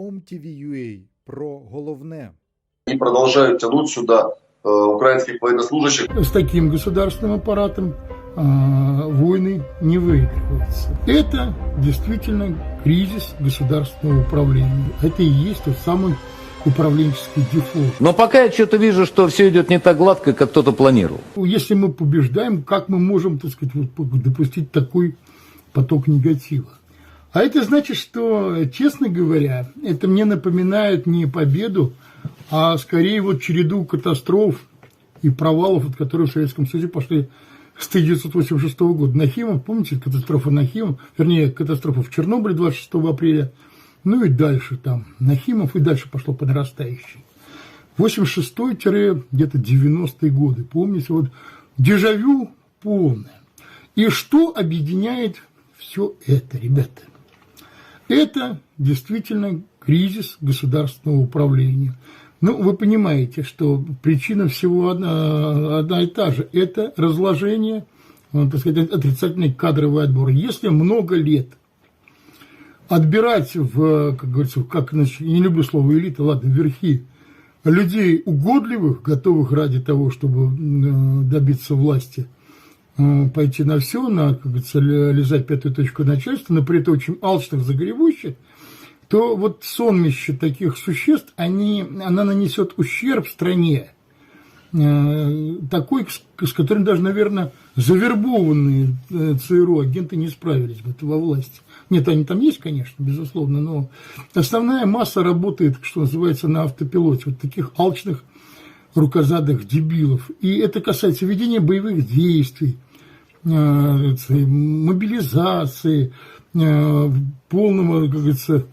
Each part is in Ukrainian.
OMTV.ua про головне. Они продолжают тянуть сюда э, украинских военнослужащих. с таким государственным аппаратом а, войны не выигрываются. Это действительно кризис государственного управления. Это и есть тот самый управленческий дефолт. Но пока я что-то вижу, что все идет не так гладко, как кто-то планировал. Если мы побеждаем, как мы можем, так сказать, вот допустить такой поток негатива? А это значит, что, честно говоря, это мне напоминает не победу, а скорее вот череду катастроф и провалов, от которых в Советском Союзе пошли с 1986 года. Нахимов, помните, катастрофа Нахимов, вернее, катастрофа в Чернобыле 26 апреля, ну и дальше там Нахимов, и дальше пошло по нарастающей. 86 где-то 90-е годы, помните, вот дежавю полное. И что объединяет все это, ребята? Это действительно кризис государственного управления. Ну, вы понимаете, что причина всего одна, одна и та же. Это разложение, э, так сказать, отрицательный кадровый отбор. Если много лет отбирать в, как говорится, как, значит, не люблю слово элита, ладно, верхи, людей угодливых, готовых ради того, чтобы э, добиться власти, пойти на все, на, как говорится, лизать пятую точку начальства, но при этом очень алчных, загребущих, то вот сонмище таких существ, они, она нанесет ущерб стране, э, такой, с, которым даже, наверное, завербованные э, ЦРУ агенты не справились бы во власти. Нет, они там есть, конечно, безусловно, но основная масса работает, что называется, на автопилоте. Вот таких алчных рукозадых дебилов. И это касается ведения боевых действий, мобилизации, полного, как говорится,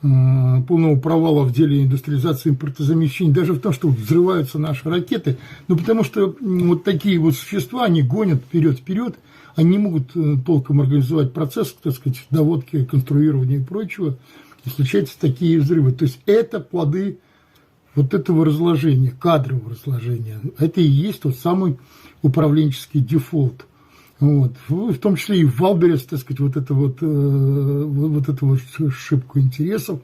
полного провала в деле индустриализации импортозамещения, даже в том, что взрываются наши ракеты, ну, потому что вот такие вот существа, они гонят вперед-вперед, они не могут э, толком организовать процесс, так сказать, доводки, конструирования и прочего, и случаются такие взрывы. То есть это плоды вот этого разложения, кадрового разложения. Это и есть тот самый управленческий дефолт. Вот. В том числе и в Валберес, так сказать, вот это вот, э, вот эту вот ошибку интересов,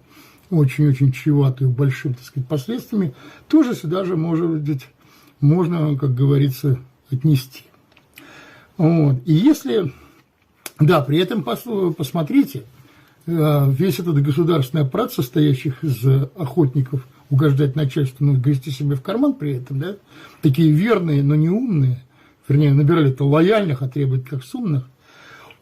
очень-очень чреватую большим, так сказать, последствиями, тоже сюда же может быть, можно, как говорится, отнести. Вот. И если, да, при этом посмотрите, э, весь этот государственный аппарат, состоящих из охотников угождать начальству, ну, грести себе в карман при этом, да, такие верные, но не умные – вернее, набирали-то лояльных, а требует как сумных,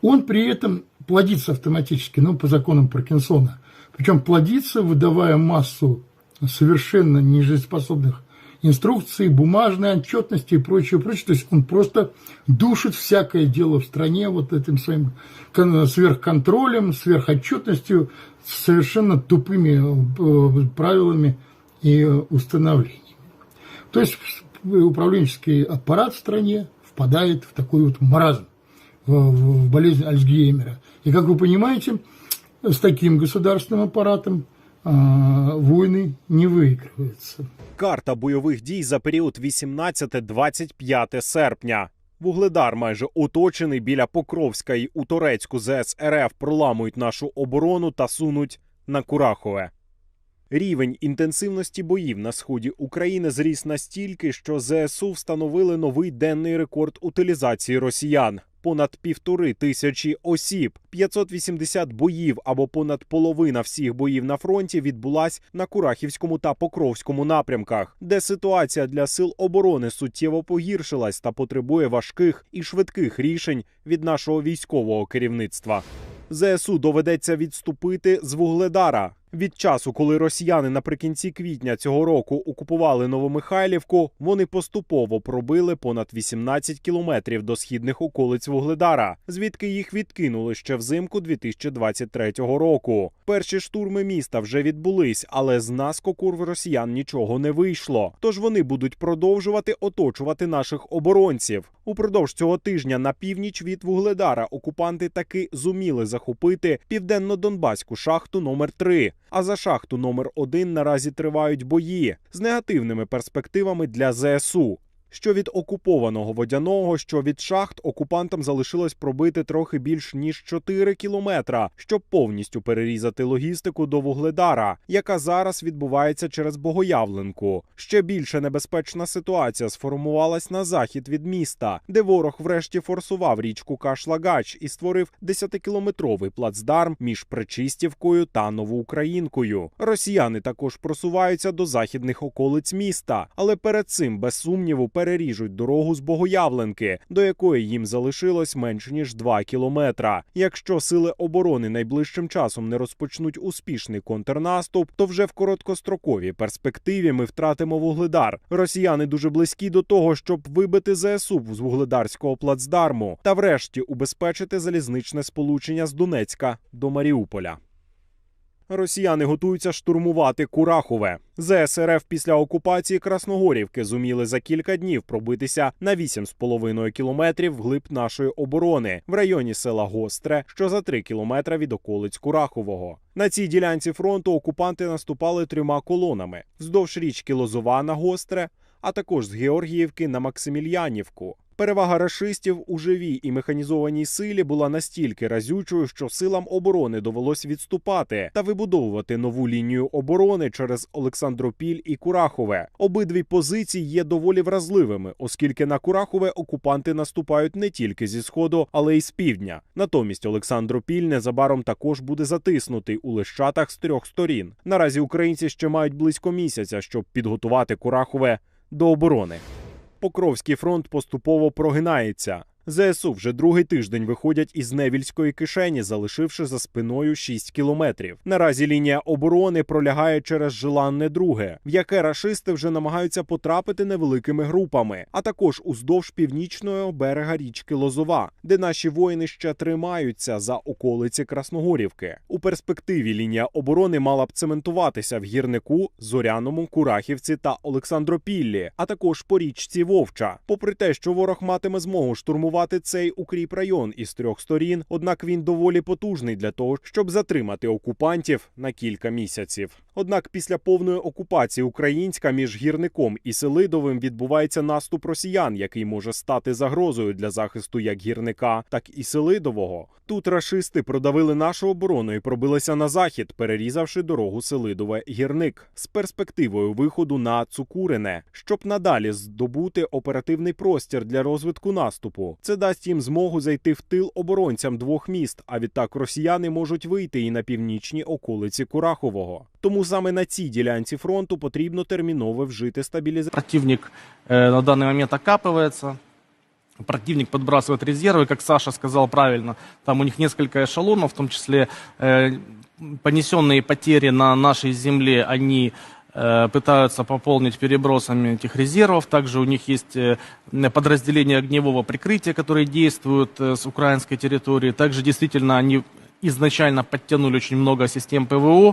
он при этом плодится автоматически, ну, по законам Паркинсона. Причем плодится, выдавая массу совершенно нежизнеспособных инструкций, бумажной отчетности и прочее, прочее. То есть он просто душит всякое дело в стране вот этим своим сверхконтролем, сверхотчетностью, совершенно тупыми э, правилами и установлениями. То есть управленческий аппарат в стране впадает в такой вот маразм, в болезнь Альцгеймера. И, как вы понимаете, с таким государственным аппаратом а, войны не выигрываются. Карта бойових дій за період 18-25 серпня. Вугледар майже оточений біля Покровська і у Турецьку ЗС РФ проламують нашу оборону та сунуть на Курахове. Рівень інтенсивності боїв на сході України зріс настільки, що ЗСУ встановили новий денний рекорд утилізації росіян. Понад півтори тисячі осіб, 580 боїв або понад половина всіх боїв на фронті відбулась на Курахівському та Покровському напрямках, де ситуація для сил оборони суттєво погіршилась та потребує важких і швидких рішень від нашого військового керівництва. ЗСУ доведеться відступити з Вугледара. Від часу, коли росіяни наприкінці квітня цього року окупували Новомихайлівку, вони поступово пробили понад 18 кілометрів до східних околиць Вугледара, звідки їх відкинули ще взимку 2023 року. Перші штурми міста вже відбулись, але з наскоку в росіян нічого не вийшло. Тож вони будуть продовжувати оточувати наших оборонців. Упродовж цього тижня на північ від Вугледара окупанти таки зуміли захопити південно-донбаську шахту номер 3 а за шахту номер 1 наразі тривають бої з негативними перспективами для ЗСУ. Що від окупованого водяного, що від шахт окупантам залишилось пробити трохи більш ніж 4 кілометра, щоб повністю перерізати логістику до Вугледара, яка зараз відбувається через Богоявленку. Ще більше небезпечна ситуація сформувалась на захід від міста, де ворог врешті форсував річку Кашлагач і створив 10-кілометровий плацдарм між Пречистівкою та Новоукраїнкою. Росіяни також просуваються до західних околиць міста, але перед цим без сумніву переріжуть дорогу з Богоявленки, до якої їм залишилось менше ніж 2 кілометра. Якщо сили оборони найближчим часом не розпочнуть успішний контрнаступ, то вже в короткостроковій перспективі ми втратимо вугледар. Росіяни дуже близькі до того, щоб вибити ЗСУ з вугледарського плацдарму та врешті убезпечити залізничне сполучення з Донецька до Маріуполя. Росіяни готуються штурмувати Курахове. ЗСРФ після окупації Красногорівки зуміли за кілька днів пробитися на 8,5 кілометрів вглиб нашої оборони в районі села Гостре, що за 3 кілометри від околиць Курахового. На цій ділянці фронту окупанти наступали трьома колонами вздовж річки Лозова на Гостре, а також з Георгіївки на Максимільянівку. Перевага рашистів у живій і механізованій силі була настільки разючою, що силам оборони довелось відступати та вибудовувати нову лінію оборони через Олександропіль і Курахове. Обидві позиції є доволі вразливими, оскільки на Курахове окупанти наступають не тільки зі сходу, але й з півдня. Натомість Олександропіль незабаром також буде затиснутий у лищатах з трьох сторін. Наразі українці ще мають близько місяця, щоб підготувати Курахове до оборони. Покровський фронт поступово прогинається. ЗСУ вже другий тиждень виходять із Невільської кишені, залишивши за спиною 6 кілометрів. Наразі лінія оборони пролягає через Желанне друге, в яке рашисти вже намагаються потрапити невеликими групами, а також уздовж північного берега річки Лозова, де наші воїни ще тримаються за околиці Красногорівки. У перспективі лінія оборони мала б цементуватися в гірнику, Зоряному, Курахівці та Олександропіллі, а також по річці Вовча. Попри те, що ворог матиме змогу штурмувати цей укріп район із трьох сторін, однак він доволі потужний для того, щоб затримати окупантів на кілька місяців. Однак після повної окупації українська між гірником і Селидовим відбувається наступ росіян, який може стати загрозою для захисту як гірника, так і Селидового. Тут рашисти продавили нашу оборону і пробилися на захід, перерізавши дорогу Селидове гірник з перспективою виходу на Цукурине, щоб надалі здобути оперативний простір для розвитку наступу. Це дасть їм змогу зайти в тил оборонцям двох міст. А відтак росіяни можуть вийти і на північні околиці Курахового. Тому саме на цій ділянці фронту потрібно терміново вжити стабілізацію. Противник э, на данный момент окапывается. Противник подбрасывает резервы, как Саша сказал правильно. Там у них несколько эшелонов, в том числе э, понесенные потери на нашей земле, они э, пытаются пополнить перебросами этих резервов. Также у них есть э, подразделения огневого прикрытия, которые действуют э, с украинской территории. Также действительно они изначально подтянули очень много систем ПВО.